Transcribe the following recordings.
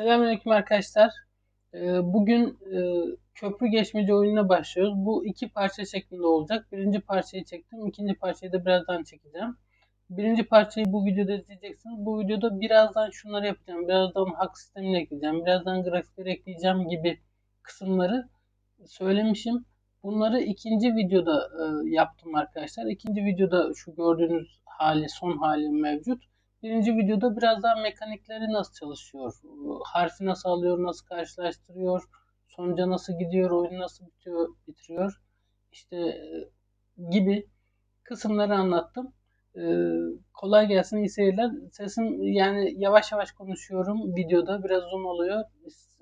Selamünaleyküm arkadaşlar. Ee, Bugün e, köprü geçmeci oyununa başlıyoruz. Bu iki parça şeklinde olacak. Birinci parçayı çektim. ikinci parçayı da birazdan çekeceğim. Birinci parçayı bu videoda izleyeceksiniz. Bu videoda birazdan şunları yapacağım. Birazdan hak sistemini ekleyeceğim. Birazdan grafikleri ekleyeceğim gibi kısımları söylemişim. Bunları ikinci videoda e, yaptım arkadaşlar. İkinci videoda şu gördüğünüz hali, son hali mevcut. Birinci videoda biraz daha mekanikleri nasıl çalışıyor, harfi nasıl alıyor, nasıl karşılaştırıyor, sonuca nasıl gidiyor, oyunu nasıl bitiyor, bitiriyor, işte e, gibi kısımları anlattım. Ee, kolay gelsin, iyi seyirler. Sesim yani yavaş yavaş konuşuyorum videoda, biraz uzun oluyor.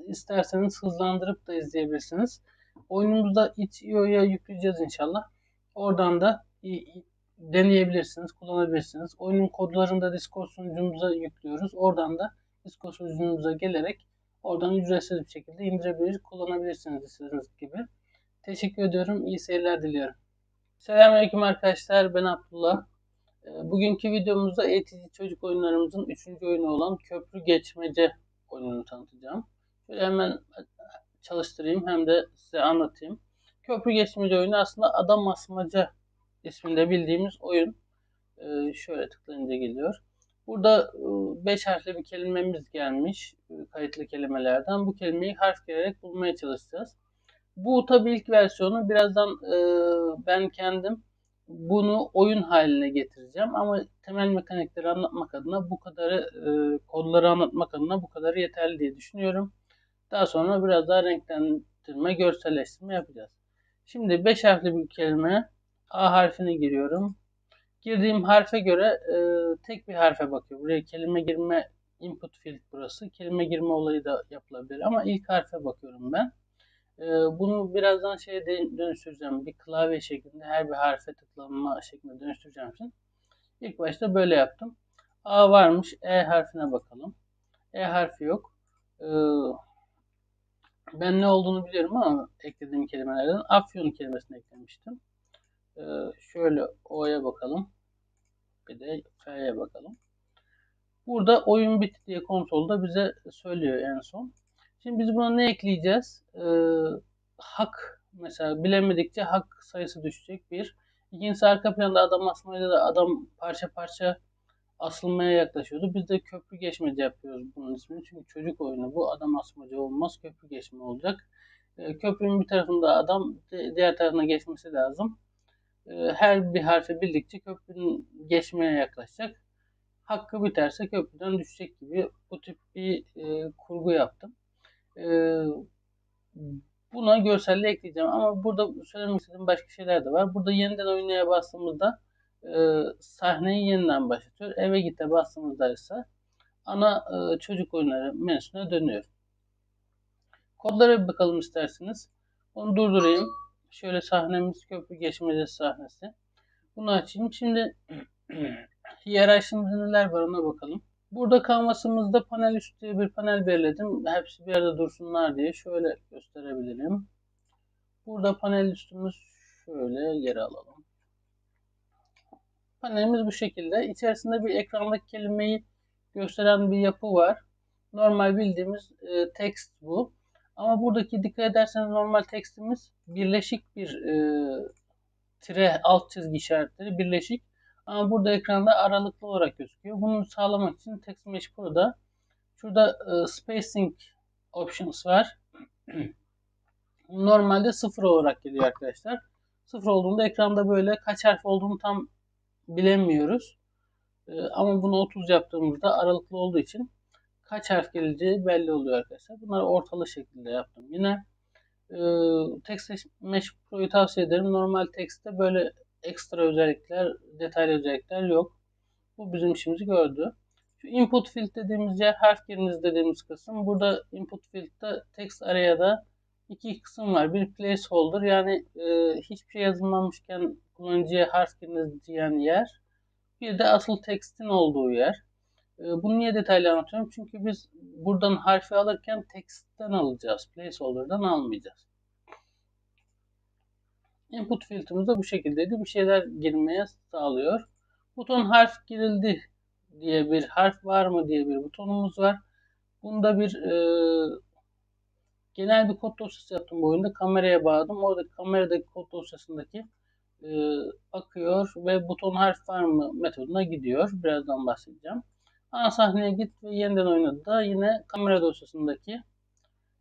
İsterseniz hızlandırıp da izleyebilirsiniz. Oyunumuzda itch.io'ya yükleyeceğiz inşallah. Oradan da deneyebilirsiniz, kullanabilirsiniz. Oyunun kodlarını da Discord sunucumuza yüklüyoruz. Oradan da Discord sunucumuza gelerek oradan ücretsiz bir şekilde indirebilir, kullanabilirsiniz istediğiniz gibi. Teşekkür ediyorum. İyi seyirler diliyorum. Selamünaleyküm arkadaşlar. Ben Abdullah. Ee, bugünkü videomuzda eğitici çocuk oyunlarımızın 3. oyunu olan Köprü Geçmece oyununu tanıtacağım. Şöyle hemen çalıştırayım hem de size anlatayım. Köprü Geçmece oyunu aslında adam asmaca isminde bildiğimiz oyun. Ee, şöyle tıklayınca geliyor. Burada 5 e, harfli bir kelimemiz gelmiş e, kayıtlı kelimelerden. Bu kelimeyi harf girerek bulmaya çalışacağız. Bu tabi ilk versiyonu birazdan e, ben kendim bunu oyun haline getireceğim ama temel mekanikleri anlatmak adına bu kadarı kodları anlatmak adına bu kadarı yeterli diye düşünüyorum. Daha sonra biraz daha renklendirme, görselleştirme yapacağız. Şimdi 5 harfli bir kelime A harfini giriyorum. Girdiğim harfe göre e, tek bir harfe bakıyor. Buraya kelime girme input field burası. Kelime girme olayı da yapılabilir ama ilk harfe bakıyorum ben. E, bunu birazdan şeye dönüştüreceğim. Bir klavye şeklinde her bir harfe tıklama şeklinde dönüştüreceğim için. İlk başta böyle yaptım. A varmış. E harfine bakalım. E harfi yok. E, ben ne olduğunu biliyorum ama eklediğim kelimelerden Afyon kelimesini eklemiştim. Ee, şöyle O'ya bakalım. Bir de F'ye bakalım. Burada oyun bitti diye konsolda bize söylüyor en son. Şimdi biz buna ne ekleyeceğiz? Ee, hak mesela bilemedikçe hak sayısı düşecek bir. İkincisi arka planda adam asmayla da adam parça parça asılmaya yaklaşıyordu. Biz de köprü geçmece yapıyoruz bunun ismini. Çünkü çocuk oyunu bu. Adam asmacı olmaz. Köprü geçme olacak. Ee, köprünün bir tarafında adam diğer tarafına geçmesi lazım. Ee, her bir harfi bildikçe köprünün geçmeye yaklaşacak. Hakkı biterse köprüden düşecek gibi bu tip bir e, kurgu yaptım. E, buna görselliği ekleyeceğim ama burada söylemek istediğim başka şeyler de var. Burada yeniden oynaya bastığımızda e, sahneyi yeniden başlatıyor. Eve gite bastığımızda ise ana e, çocuk oyunları menüsüne dönüyor. Kodlara bir bakalım isterseniz. Onu durdurayım. Şöyle sahnemiz köprü geçmecesi sahnesi. Bunu açayım. Şimdi hiyerarşimizde neler var ona bakalım. Burada kanvasımızda panel üstü diye bir panel belirledim. Hepsi bir yerde dursunlar diye şöyle gösterebilirim. Burada panel üstümüz şöyle geri alalım. Panelimiz bu şekilde. İçerisinde bir ekrandaki kelimeyi gösteren bir yapı var. Normal bildiğimiz e, text bu. Ama buradaki dikkat ederseniz normal tekstimiz birleşik bir e, tire alt çizgi işaretleri birleşik. Ama burada ekranda aralıklı olarak gözüküyor. Bunu sağlamak için Text Mesh Pro'da şurada e, spacing options var. Normalde sıfır olarak geliyor arkadaşlar. Sıfır olduğunda ekranda böyle kaç harf olduğunu tam bilemiyoruz. E, ama bunu 30 yaptığımızda aralıklı olduğu için kaç harf geleceği belli oluyor arkadaşlar. Bunları ortalı şekilde yaptım. Yine e, Text Mesh Pro'yu tavsiye ederim. Normal text'te böyle ekstra özellikler, detaylı özellikler yok. Bu bizim işimizi gördü. Şu input field dediğimiz yer harf giriniz dediğimiz kısım. Burada input field'da text araya da iki kısım var. Bir placeholder yani e, hiçbir şey yazılmamışken kullanıcıya harf giriniz diyen yer. Bir de asıl text'in olduğu yer. Ee, bunu niye detaylı anlatıyorum? Çünkü biz buradan harfi alırken text'ten alacağız. Placeholder'dan almayacağız. Input filtremiz de bu şekildeydi. Bir şeyler girmeye sağlıyor. Buton harf girildi diye bir harf var mı diye bir butonumuz var. Bunda bir e, genel bir kod dosyası yaptım bu oyunda. Kameraya bağladım. Oradaki kameradaki kod dosyasındaki e, bakıyor ve buton harf var mı metoduna gidiyor. Birazdan bahsedeceğim. Ana sahneye git ve yeniden oynadı da yine kamera dosyasındaki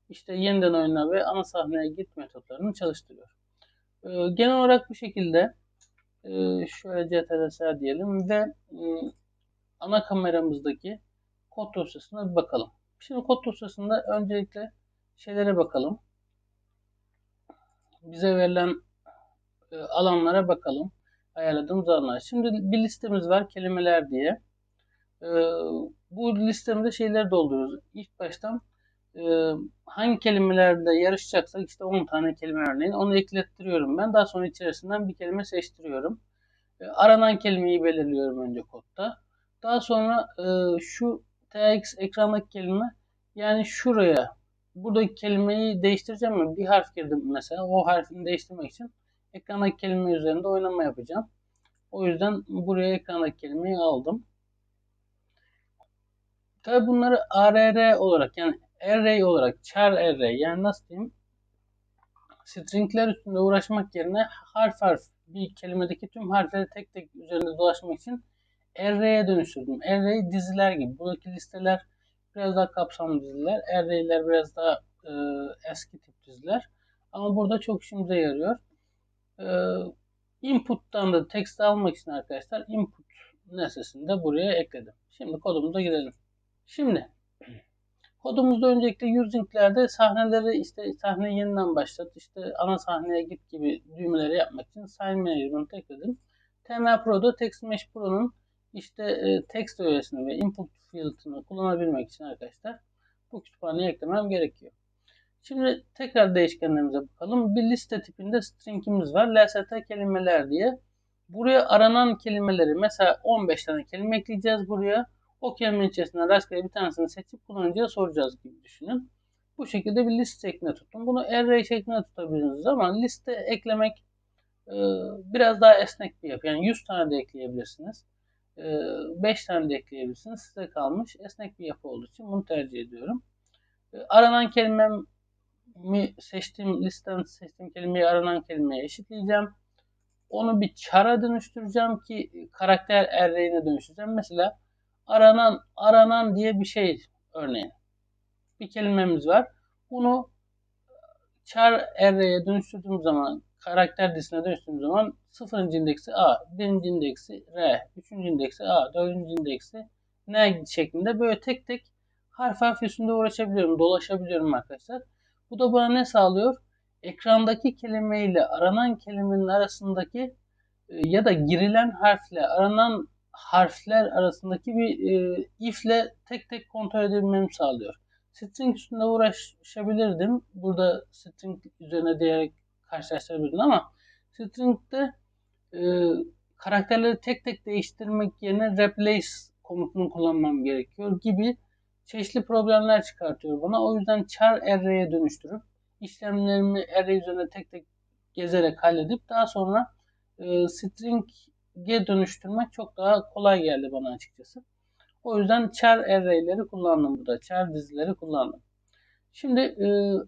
işte yeniden oyna ve ana sahneye git metotlarını çalıştırıyor. E, genel olarak bu şekilde e, şöyle CTRL diyelim ve e, ana kameramızdaki kod dosyasına bir bakalım. Şimdi kod dosyasında öncelikle şeylere bakalım. Bize verilen e, alanlara bakalım. Ayarladığımız alanlar. Şimdi bir listemiz var kelimeler diye. E, bu listemizde şeyleri dolduruyoruz. İlk baştan e, hangi kelimelerde yarışacaksak işte 10 tane kelime örneğin onu eklettiriyorum ben. Daha sonra içerisinden bir kelime seçtiriyorum. Aranan kelimeyi belirliyorum önce kodda. Daha sonra şu TX ekrandaki kelime yani şuraya buradaki kelimeyi değiştireceğim mi? Bir harf girdim mesela. O harfini değiştirmek için ekrandaki kelime üzerinde oynama yapacağım. O yüzden buraya ekrandaki kelimeyi aldım. Tabi bunları ARR olarak yani array olarak char array yani nasıl diyeyim stringler üstünde uğraşmak yerine harf harf bir kelimedeki tüm harfleri tek tek üzerinde dolaşmak için array'e dönüştürdüm. Array diziler gibi. Buradaki listeler biraz daha kapsamlı diziler. Array'ler biraz daha e, eski tip diziler. Ama burada çok işimize yarıyor. E, input'tan da text almak için arkadaşlar input nesnesini de buraya ekledim. Şimdi kodumuza girelim. Şimdi kodumuzda öncelikle using'lerde sahneleri işte sahneyi yeniden başlat, işte ana sahneye git gibi düğmeleri yapmak için sign management ekledim. TM Pro'da Text Mesh Pro'nun işte e, text öğesini ve input field'ını kullanabilmek için arkadaşlar bu kütüphaneyi eklemem gerekiyor. Şimdi tekrar değişkenlerimize bakalım. Bir liste tipinde string'imiz var. lst kelimeler diye. Buraya aranan kelimeleri mesela 15 tane kelime ekleyeceğiz buraya. O kelimenin içerisinden rastgele bir tanesini seçip kullanıcıya soracağız gibi düşünün. Bu şekilde bir liste şeklinde tuttum. Bunu array şeklinde tutabilirsiniz ama liste eklemek e, biraz daha esnek bir yapı. Yani 100 tane de ekleyebilirsiniz. 5 tane de ekleyebilirsiniz. Size kalmış. Esnek bir yapı olduğu için bunu tercih ediyorum. Aranan kelimemi seçtiğim listem seçtiğim kelimeyi aranan kelimeye eşitleyeceğim. Onu bir çara dönüştüreceğim ki karakter array'ine dönüştüreceğim. Mesela aranan aranan diye bir şey örneğin. Bir kelimemiz var. Bunu char array'e dönüştürdüğüm zaman karakter dizisine dönüştüğüm zaman 0. indeksi A, 1. indeksi R, 3. indeksi A, 4. indeksi N şeklinde böyle tek tek harf harf üstünde uğraşabiliyorum, dolaşabiliyorum arkadaşlar. Bu da bana ne sağlıyor? Ekrandaki kelime ile aranan kelimenin arasındaki e, ya da girilen harfle aranan harfler arasındaki bir e, ifle tek tek kontrol edebilmemi sağlıyor. String üstünde uğraşabilirdim. Burada string üzerine diyerek karşılaştırabilirdim ama string'de e, karakterleri tek tek değiştirmek yerine replace komutunu kullanmam gerekiyor gibi çeşitli problemler çıkartıyor bana. O yüzden char array'e dönüştürüp işlemlerimi array üzerinde tek tek gezerek halledip daha sonra e, string'e dönüştürmek çok daha kolay geldi bana açıkçası. O yüzden char array'leri kullandım burada. Char dizileri kullandım. Şimdi e,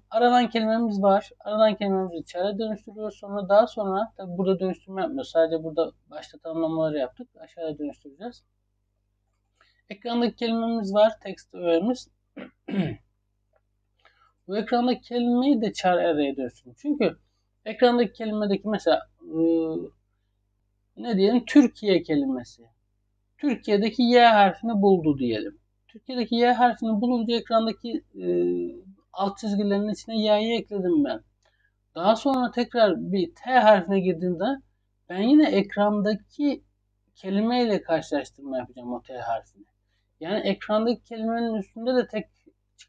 aranan kelimemiz var. Aranan kelimemizi char'a dönüştürüyoruz. Sonra daha sonra tabi burada dönüştürme yapmıyoruz. Sadece burada başta tanımlamaları yaptık. Aşağıya dönüştüreceğiz. Ekrandaki kelimemiz var. Text öğemiz. Bu ekrandaki kelimeyi de char array'e dönüştürün. Çünkü ekrandaki kelimedeki mesela e, ne diyelim Türkiye kelimesi. Türkiye'deki Y harfini buldu diyelim. Türkiye'deki Y harfini bulunca ekrandaki e, alt çizgilerin içine Y'yi ekledim ben. Daha sonra tekrar bir T harfine girdiğimde ben yine ekrandaki kelimeyle karşılaştırma yapacağım o T harfini. Yani ekrandaki kelimenin üstünde de tek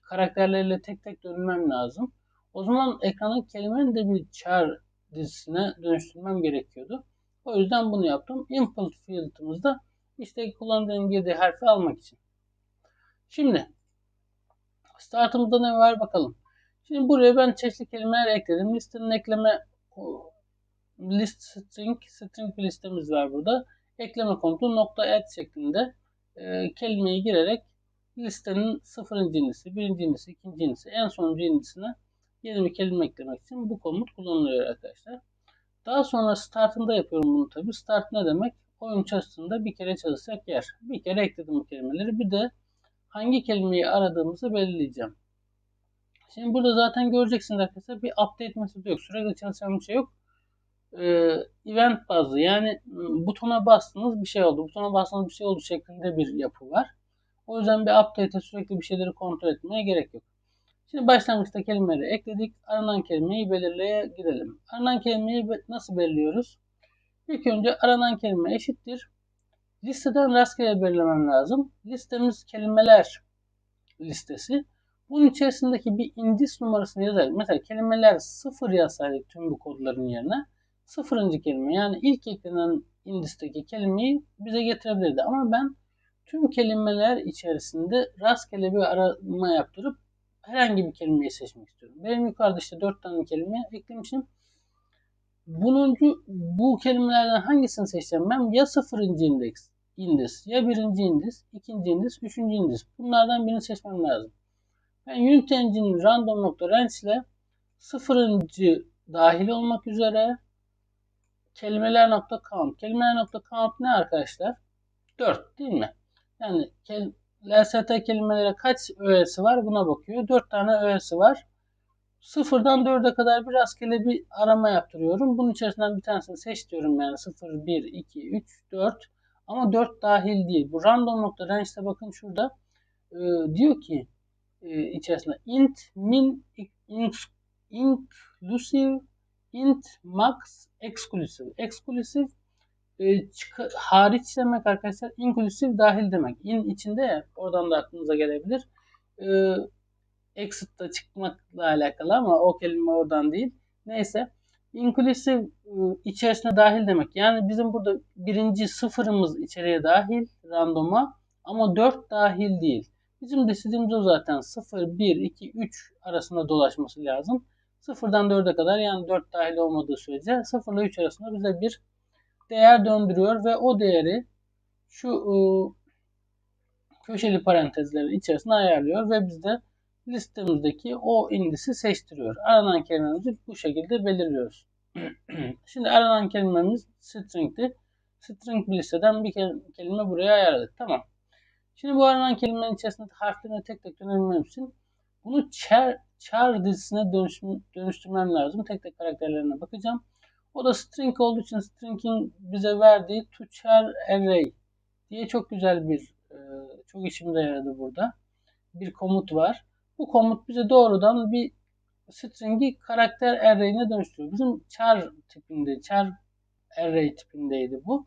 karakterleriyle tek tek dönmem lazım. O zaman ekrandaki kelimenin de bir char dizisine dönüştürmem gerekiyordu. O yüzden bunu yaptım. Input field'ımızda işte kullandığım girdiği harfi almak için. Şimdi startımızda ne var bakalım. Şimdi buraya ben çeşitli kelimeler ekledim. Listenin ekleme list string string listemiz var burada. Ekleme komutu nokta add şeklinde e, kelimeyi girerek listenin sıfırıncı indisi, birinci indisi, ikinci indisi, en sonuncu indisine yeni bir kelime eklemek için bu komut kullanılıyor arkadaşlar. Daha sonra startında yapıyorum bunu tabi. Start ne demek? Oyun çalıştığında bir kere çalışacak yer. Bir kere ekledim bu kelimeleri. Bir de hangi kelimeyi aradığımızı belirleyeceğim. Şimdi burada zaten göreceksiniz arkadaşlar bir update metodu yok. Sürekli çalışan bir şey yok. Ee, event bazlı yani butona bastınız bir şey oldu. Butona bastınız bir şey oldu şeklinde bir yapı var. O yüzden bir update'e sürekli bir şeyleri kontrol etmeye gerek yok. Şimdi başlangıçta kelimeleri ekledik. Aranan kelimeyi belirleye gidelim. Aranan kelimeyi nasıl belirliyoruz? İlk önce aranan kelime eşittir. Listeden rastgele belirlemem lazım. Listemiz kelimeler listesi. Bunun içerisindeki bir indis numarasını yazarız. Mesela kelimeler sıfır yazsaydık tüm bu kodların yerine sıfırıncı kelime yani ilk eklenen indisteki kelimeyi bize getirebilirdi. Ama ben tüm kelimeler içerisinde rastgele bir arama yaptırıp herhangi bir kelimeyi seçmek istiyorum. Benim yukarıda işte dört tane kelime eklemişim. Bununcu bu kelimelerden hangisini seçeceğim? Ben ya sıfırıncı indeks, indis, ya birinci indis, ikinci indis, üçüncü indis. Bunlardan birini seçmem lazım. Ben Unity Engine random.range ile sıfırıncı dahil olmak üzere kelimeler.count. Kelimeler.count ne arkadaşlar? 4 değil mi? Yani LST kelimelere kaç öğesi var buna bakıyor. 4 tane öğesi var. Sıfırdan 4'e kadar bir rastgele bir arama yaptırıyorum. Bunun içerisinden bir tanesini seç diyorum yani 0, 1, 2, 3, 4. Ama 4 dahil değil. Bu random.range'de bakın şurada e, diyor ki e, içerisinde int, min, int, inclusive, int, max, exclusive. Exclusive e, hariç demek arkadaşlar. Inclusive dahil demek. In içinde ya oradan da aklınıza gelebilir. E, exit'ta çıkmakla alakalı ama o kelime oradan değil. Neyse. Inclusive içerisine dahil demek. Yani bizim burada birinci sıfırımız içeriye dahil randoma ama 4 dahil değil. Bizim de o zaten 0, 1, 2, 3 arasında dolaşması lazım. 0'dan 4'e kadar yani 4 dahil olmadığı sürece 0 ile 3 arasında bize bir değer döndürüyor ve o değeri şu e, köşeli parantezlerin içerisine ayarlıyor ve bizde listemizdeki o indisi seçtiriyor. Aranan kelimemizi bu şekilde belirliyoruz. Şimdi aranan kelimemiz string'ti. String bir listeden bir kelime buraya ayarladık. Tamam. Şimdi bu aranan kelimenin içerisinde harflerine tek tek dönebilmem için bunu char, char dizisine dönüştürmem lazım. Tek tek karakterlerine bakacağım. O da string olduğu için string'in bize verdiği to char array diye çok güzel bir e, çok işimize yaradı burada. Bir komut var. Bu komut bize doğrudan bir string'i karakter array'ine dönüştürüyor. Bizim char tipinde, char array tipindeydi bu.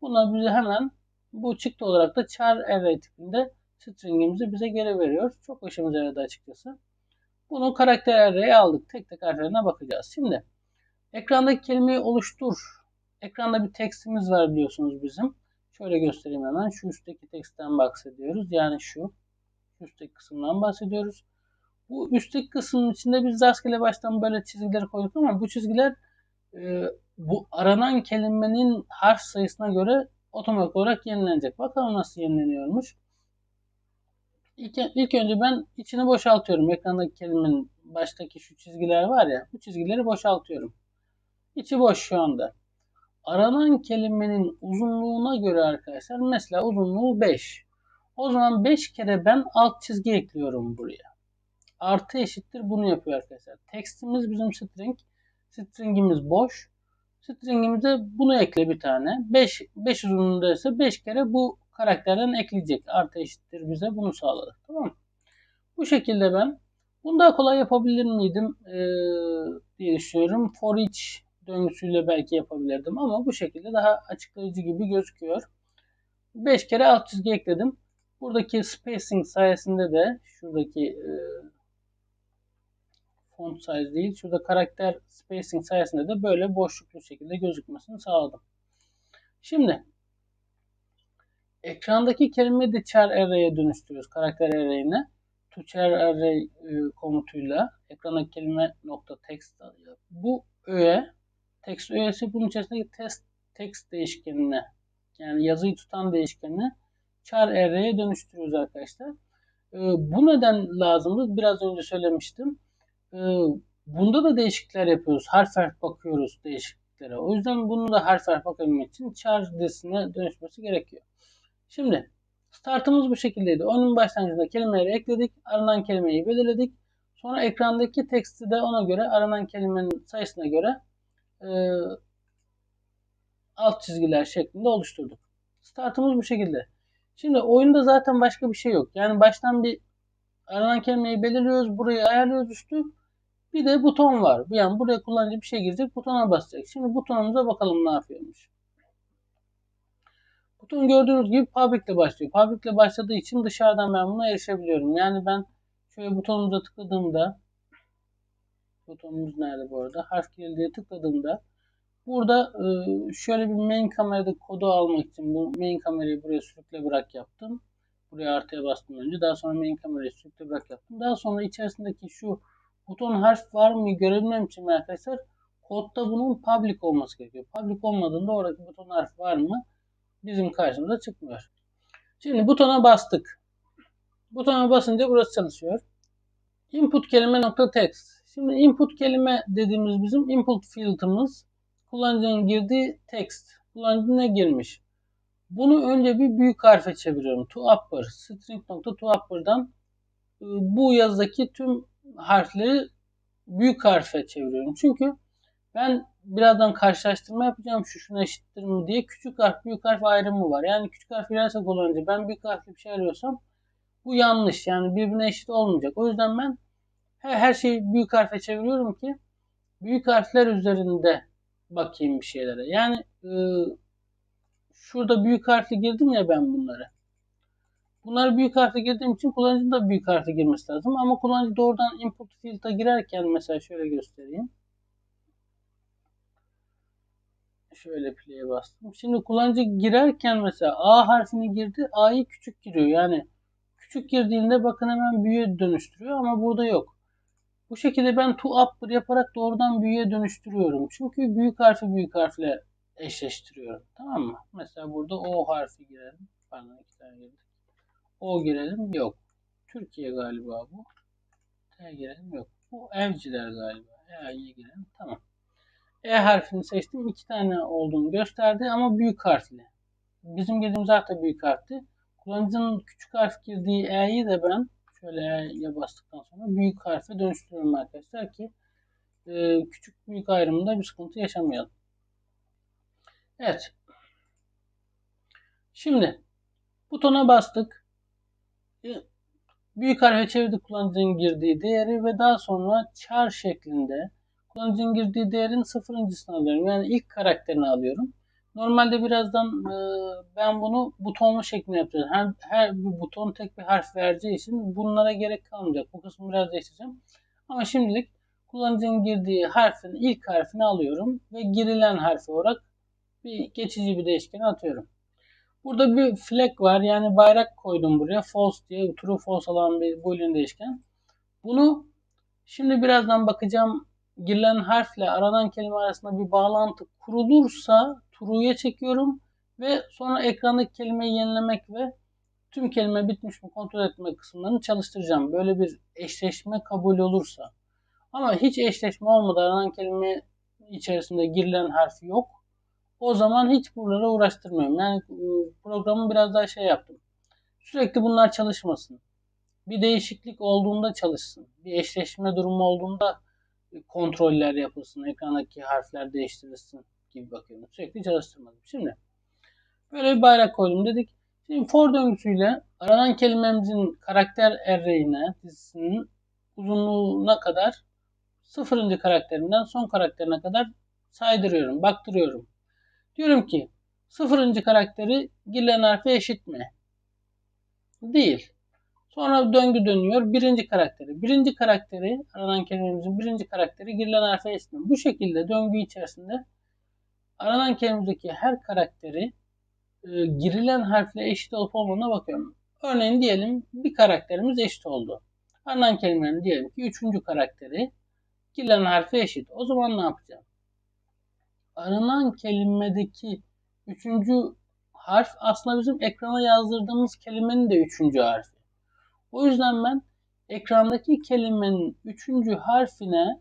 Buna bize hemen bu çıktı olarak da char array tipinde string'imizi bize geri veriyor. Çok hoşumuza yaradı açıkçası. Bunu karakter array'e aldık. Tek tek harflerine bakacağız. Şimdi ekrandaki kelimeyi oluştur. Ekranda bir tekstimiz var biliyorsunuz bizim. Şöyle göstereyim hemen. Şu üstteki teksten bahsediyoruz. Yani şu üstteki kısımdan bahsediyoruz. Bu üstteki kısmın içinde biz rastgele baştan böyle çizgileri koyduk ama bu çizgiler e, bu aranan kelimenin harf sayısına göre otomatik olarak yenilenecek. Bakalım nasıl yenileniyormuş. İlk, ilk önce ben içini boşaltıyorum. Ekrandaki kelimenin baştaki şu çizgiler var ya. Bu çizgileri boşaltıyorum. İçi boş şu anda. Aranan kelimenin uzunluğuna göre arkadaşlar mesela uzunluğu 5. O zaman 5 kere ben alt çizgi ekliyorum buraya. Artı eşittir bunu yapıyor arkadaşlar. Tekstimiz bizim string. Stringimiz boş. Stringimize bunu ekle bir tane. 5 5 uzunluğunda ise 5 kere bu karakterden ekleyecek. Artı eşittir bize bunu sağladık. Tamam mı? Bu şekilde ben bunu daha kolay yapabilir miydim ee, diye düşünüyorum. For each döngüsüyle belki yapabilirdim ama bu şekilde daha açıklayıcı gibi gözüküyor. 5 kere alt çizgi ekledim. Buradaki spacing sayesinde de şuradaki e, font size değil. Şurada karakter spacing sayesinde de böyle boşluklu şekilde gözükmesini sağladım. Şimdi ekrandaki kelimeyi de char array'e dönüştürüyoruz. Karakter array'ine. To char array e, komutuyla ekrandaki kelime nokta text alıyor. Bu öğe text öğesi bunun içerisindeki test text değişkenine yani yazıyı tutan değişkenine char array'e dönüştürüyoruz arkadaşlar. E, bu neden lazımdı? Biraz önce söylemiştim. E, bunda da değişiklikler yapıyoruz. Harf harf bakıyoruz değişikliklere. O yüzden bunu da harf harf bakabilmek için char dizisine dönüşmesi gerekiyor. Şimdi startımız bu şekildeydi. Onun başlangıcında kelimeleri ekledik. Aranan kelimeyi belirledik. Sonra ekrandaki teksti de ona göre aranan kelimenin sayısına göre e, alt çizgiler şeklinde oluşturduk. Startımız bu şekilde. Şimdi oyunda zaten başka bir şey yok. Yani baştan bir aranan kelimeyi belirliyoruz. Burayı ayarlıyoruz üstü. Bir de buton var. Yani buraya kullanıcı bir şey girecek. Butona basacak. Şimdi butonumuza bakalım ne yapıyormuş. Buton gördüğünüz gibi public ile başlıyor. Public ile başladığı için dışarıdan ben buna erişebiliyorum. Yani ben şöyle butonumuza tıkladığımda butonumuz nerede bu arada? Harf diye tıkladığımda burada e, şöyle bir main kamerada kodu almak için bu main kamerayı buraya sürükle bırak yaptım. Buraya artıya bastım önce. Daha sonra main kamerayı sürükle bırak yaptım. Daha sonra içerisindeki şu buton harf var mı görebilmem için arkadaşlar kodda bunun public olması gerekiyor. Public olmadığında oradaki buton harf var mı bizim karşımıza çıkmıyor. Şimdi butona bastık. Butona basınca burası çalışıyor. Input kelime nokta text. Şimdi input kelime dediğimiz bizim input field'ımız kullanıcının girdiği text. Kullanıcı ne girmiş? Bunu önce bir büyük harfe çeviriyorum. To upper. String nokta to upper'dan e, bu yazdaki tüm harfleri büyük harfe çeviriyorum. Çünkü ben birazdan karşılaştırma yapacağım şu şuna eşittir mi diye küçük harf büyük harf ayrımı var. Yani küçük harf girerse kullanıcı ben büyük harfli bir şey arıyorsam bu yanlış. Yani birbirine eşit olmayacak. O yüzden ben her, şeyi büyük harfe çeviriyorum ki büyük harfler üzerinde bakayım bir şeylere. Yani e, şurada büyük harfli girdim ya ben bunları. Bunları büyük harfle girdiğim için kullanıcının da büyük harfle girmesi lazım. Ama kullanıcı doğrudan input field'a girerken mesela şöyle göstereyim. Şöyle play'e bastım. Şimdi kullanıcı girerken mesela A harfini girdi. A'yı küçük giriyor. Yani küçük girdiğinde bakın hemen büyüğe dönüştürüyor ama burada yok. Bu şekilde ben to upper yaparak doğrudan büyüğe dönüştürüyorum. Çünkü büyük harfi büyük harfle eşleştiriyorum. Tamam mı? Mesela burada O harfi girelim. Pardon iki tane girdik. O girelim. Yok. Türkiye galiba bu. T girelim. Yok. Bu evciler galiba. E'ye girelim. Tamam. E harfini seçtim. İki tane olduğunu gösterdi ama büyük harfli. Bizim girdiğimiz harf de büyük harfti. Kullanıcının küçük harf girdiği E'yi de ben şöyle E'ye bastıktan sonra büyük harfe dönüştürüyorum arkadaşlar ki e, küçük büyük ayrımında bir sıkıntı yaşamayalım. Evet. Şimdi butona bastık. E, büyük harfe çevirdik kullanıcının girdiği değeri ve daha sonra char şeklinde kullanıcının girdiği değerin sıfırıncısını alıyorum. Yani ilk karakterini alıyorum. Normalde birazdan e, ben bunu butonlu şeklinde yapacağım. Her, her bir buton tek bir harf vereceği için bunlara gerek kalmayacak. Bu kısmı biraz değiştireceğim. Ama şimdilik kullanıcının girdiği harfin ilk harfini alıyorum ve girilen harfi olarak bir geçici bir değişkeni atıyorum. Burada bir flag var. Yani bayrak koydum buraya. False diye true false alan bir boolean değişken. Bunu şimdi birazdan bakacağım girilen harfle aranan kelime arasında bir bağlantı kurulursa true'ya çekiyorum ve sonra ekrandaki kelimeyi yenilemek ve tüm kelime bitmiş mi kontrol etme kısımlarını çalıştıracağım. Böyle bir eşleşme kabul olursa. Ama hiç eşleşme olmadan aranan kelime içerisinde girilen harf yok. O zaman hiç buralara uğraştırmıyorum. Yani ıı, programı biraz daha şey yaptım. Sürekli bunlar çalışmasın. Bir değişiklik olduğunda çalışsın. Bir eşleşme durumu olduğunda kontroller yapılsın, ekrandaki harfler değiştirilsin gibi bakıyorum. Sürekli çalıştırmadım. Şimdi böyle bir bayrak koydum dedik. Şimdi for döngüsüyle aranan kelimemizin karakter array'ine dizisinin uzunluğuna kadar sıfırıncı karakterinden son karakterine kadar saydırıyorum, baktırıyorum. Diyorum ki sıfırıncı karakteri girilen harfe eşit mi? Değil. Sonra döngü dönüyor. Birinci karakteri. Birinci karakteri aranan kelimemizin birinci karakteri girilen harfe eşit mi? Bu şekilde döngü içerisinde aranan kelimemizdeki her karakteri e, girilen harfle eşit olup olmadığına bakıyorum. Örneğin diyelim bir karakterimiz eşit oldu. Aranan kelimenin diyelim ki üçüncü karakteri girilen harfe eşit. O zaman ne yapacağım? Aranan kelimedeki üçüncü harf aslında bizim ekrana yazdırdığımız kelimenin de üçüncü harfi. O yüzden ben ekrandaki kelimenin üçüncü harfine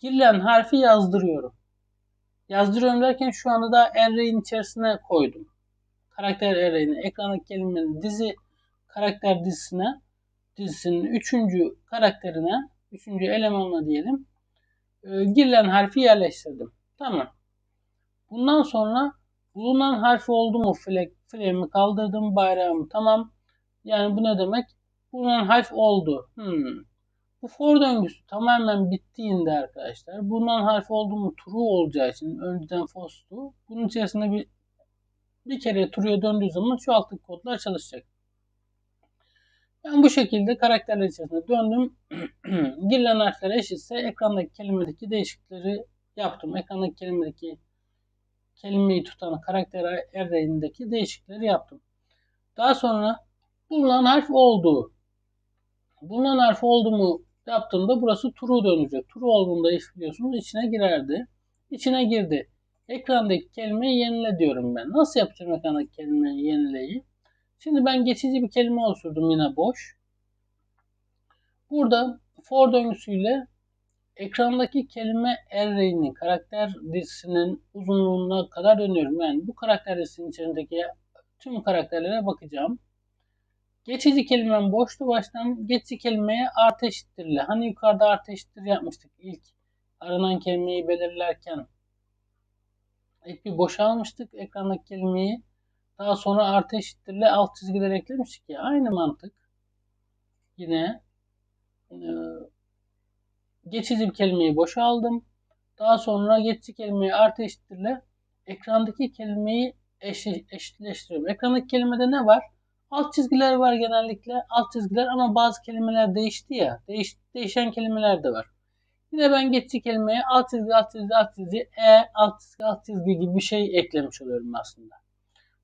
girilen harfi yazdırıyorum. Yazdırıyorum derken şu anda da array'in içerisine koydum. Karakter array'ini, ekrandaki kelimenin dizi karakter dizisine, dizisinin üçüncü karakterine, üçüncü elemanına diyelim, e, girilen harfi yerleştirdim. Tamam. Bundan sonra bulunan harfi oldu mu flag, flag'imi kaldırdım, bayrağımı tamam. Yani bu ne demek? Bulunan harf oldu. Hmm. Bu for döngüsü tamamen bittiğinde arkadaşlar bulunan harf oldu mu true olacağı için önceden false'tu. Bunun içerisinde bir bir kere true'ya döndüğü zaman şu alttaki kodlar çalışacak. Ben bu şekilde karakterler içerisinde döndüm. Girilen harfler eşitse ekrandaki kelimedeki değişiklikleri yaptım. Ekrandaki kelimedeki kelimeyi tutan karakter array'indeki değişiklikleri yaptım. Daha sonra bulunan harf oldu. Bulunan harf oldu mu yaptığımda burası true dönecek. True olduğunda if biliyorsunuz içine girerdi. İçine girdi. Ekrandaki kelimeyi yenile diyorum ben. Nasıl yapacağım ekrandaki kelimeyi yenileyi? Şimdi ben geçici bir kelime oluşturdum yine boş. Burada for döngüsüyle ekrandaki kelime array'ini, karakter dizisinin uzunluğuna kadar dönüyorum. Yani bu karakter dizisinin içerisindeki tüm karakterlere bakacağım. Geçici kelimem boştu baştan. Geçici kelimeye artı eşittirle. Hani yukarıda artı eşittir yapmıştık ilk aranan kelimeyi belirlerken. İlk bir boşa almıştık ekrandaki kelimeyi. Daha sonra artı eşittirle alt çizgiler eklemiştik ya. Aynı mantık. Yine e, geçici bir kelimeyi boşa aldım. Daha sonra geçici kelimeyi artı eşittirle ekrandaki kelimeyi eşitleştiriyorum. Ekrandaki kelimede ne var? Alt çizgiler var genellikle. Alt çizgiler ama bazı kelimeler değişti ya. Değiş, değişen kelimeler de var. Yine ben geçici kelimeye alt çizgi, alt çizgi, alt çizgi, e, alt çizgi, alt çizgi gibi bir şey eklemiş oluyorum aslında.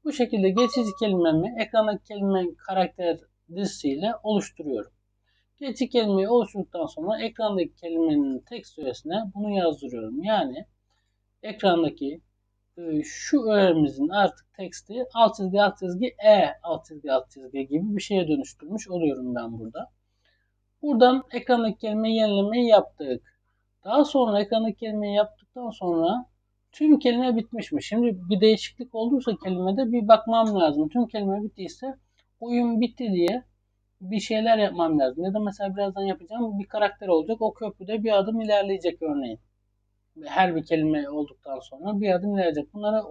Bu şekilde geçici kelimemi ekrandaki kelime karakter dizisiyle oluşturuyorum. Geçici kelimeyi oluşturduktan sonra ekrandaki kelimenin tekst öğesine bunu yazdırıyorum. Yani ekrandaki şu öğemizin artık teksti alt çizgi alt çizgi e alt çizgi alt çizgi gibi bir şeye dönüştürmüş oluyorum ben burada. Buradan ekrandaki kelimeyi yenilemeyi yaptık. Daha sonra ekrandaki kelimeyi yaptıktan sonra tüm kelime bitmiş mi? Şimdi bir değişiklik olduysa kelimede bir bakmam lazım. Tüm kelime bittiyse oyun bitti diye bir şeyler yapmam lazım. Ya da mesela birazdan yapacağım bir karakter olacak. O köprüde bir adım ilerleyecek örneğin her bir kelime olduktan sonra bir adım ilerleyecek. Bunları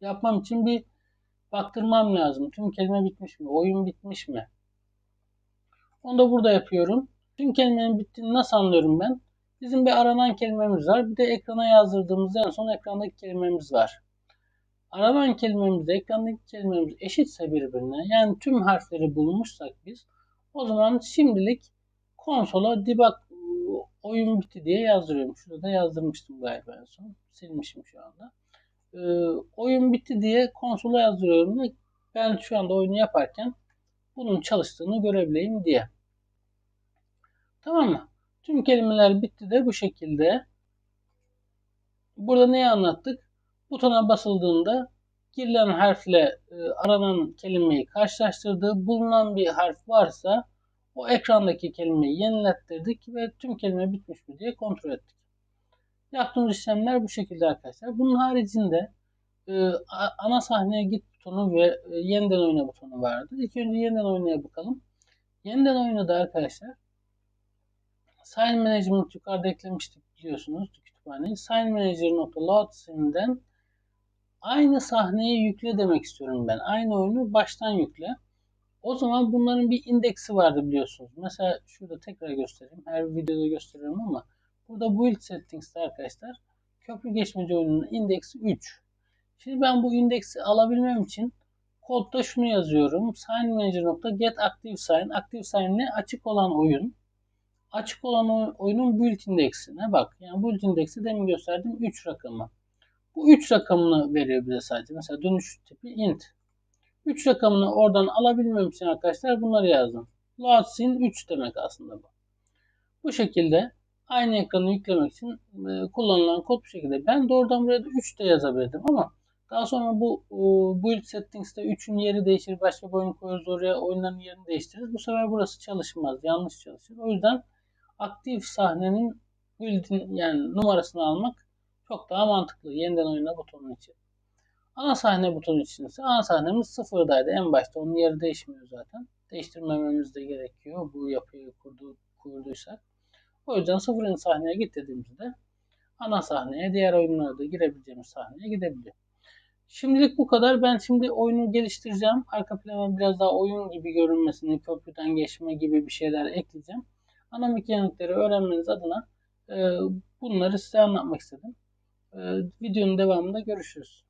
yapmam için bir baktırmam lazım. Tüm kelime bitmiş mi? Oyun bitmiş mi? Onu da burada yapıyorum. Tüm kelimenin bittiğini nasıl anlıyorum ben? Bizim bir aranan kelimemiz var. Bir de ekrana yazdırdığımız en son ekrandaki kelimemiz var. Aranan kelimemiz, ekrandaki kelimemiz eşitse birbirine, yani tüm harfleri bulmuşsak biz, o zaman şimdilik konsola debug oyun bitti diye yazdırıyorum. Şurada da yazdırmıştım galiba en son. Silmişim şu anda. Ee, oyun bitti diye konsola yazdırıyorum ve ben şu anda oyunu yaparken bunun çalıştığını görebileyim diye. Tamam mı? Tüm kelimeler bitti de bu şekilde. Burada neyi anlattık? Butona basıldığında girilen harfle e, aranan kelimeyi karşılaştırdığı bulunan bir harf varsa o ekrandaki kelimeyi yenilettirdik ve tüm kelime bitmiş mi diye kontrol ettik. Yaptığımız işlemler bu şekilde arkadaşlar. Bunun haricinde e, ana sahneye git butonu ve e, yeniden oyna butonu vardı. İlk önce yeniden oynaya bakalım. Yeniden oynada arkadaşlar Sign Management yukarıda eklemiştik biliyorsunuz kütüphaneyi. Sign Manager.load scene'den aynı sahneyi yükle demek istiyorum ben. Aynı oyunu baştan yükle. O zaman bunların bir indeksi vardı biliyorsunuz. Mesela şurada tekrar göstereyim. Her videoda gösteriyorum ama burada build settings'te arkadaşlar köprü geçmeci oyununun indeksi 3. Şimdi ben bu indeksi alabilmem için kodda şunu yazıyorum. Sign manager.get ne? Açık olan oyun. Açık olan oyunun build indeksine bak. Yani build indeksi demin gösterdim 3 rakamı. Bu 3 rakamını veriyor bize sadece. Mesela dönüş tipi int. 3 rakamını oradan alabilmem için arkadaşlar bunları yazdım. Loadsin 3 demek aslında bu. Bu şekilde aynı ekranı yüklemek için e, kullanılan kod bu şekilde. Ben doğrudan buraya da 3 de yazabilirdim ama Daha sonra bu e, build settings'te 3'ün yeri değişir. Başka bir oyun koyarız oraya oyunların yerini değiştiririz. Bu sefer burası çalışmaz. Yanlış çalışır. O yüzden aktif sahnenin build'in yani numarasını almak çok daha mantıklı. Yeniden oyna butonu için. Ana sahne butonu için ise ana sahnemiz sıfırdaydı. En başta onun yeri değişmiyor zaten. Değiştirmememiz de gerekiyor. Bu yapıyı kurdu, kurduysak. O yüzden sıfırıncı sahneye git dediğimizde ana sahneye, diğer oyunlarda girebileceğimiz sahneye gidebiliyor. Şimdilik bu kadar. Ben şimdi oyunu geliştireceğim. Arka plana biraz daha oyun gibi görünmesini, köprüden geçme gibi bir şeyler ekleyeceğim. Ana mekanikleri öğrenmeniz adına e, bunları size anlatmak istedim. E, videonun devamında görüşürüz.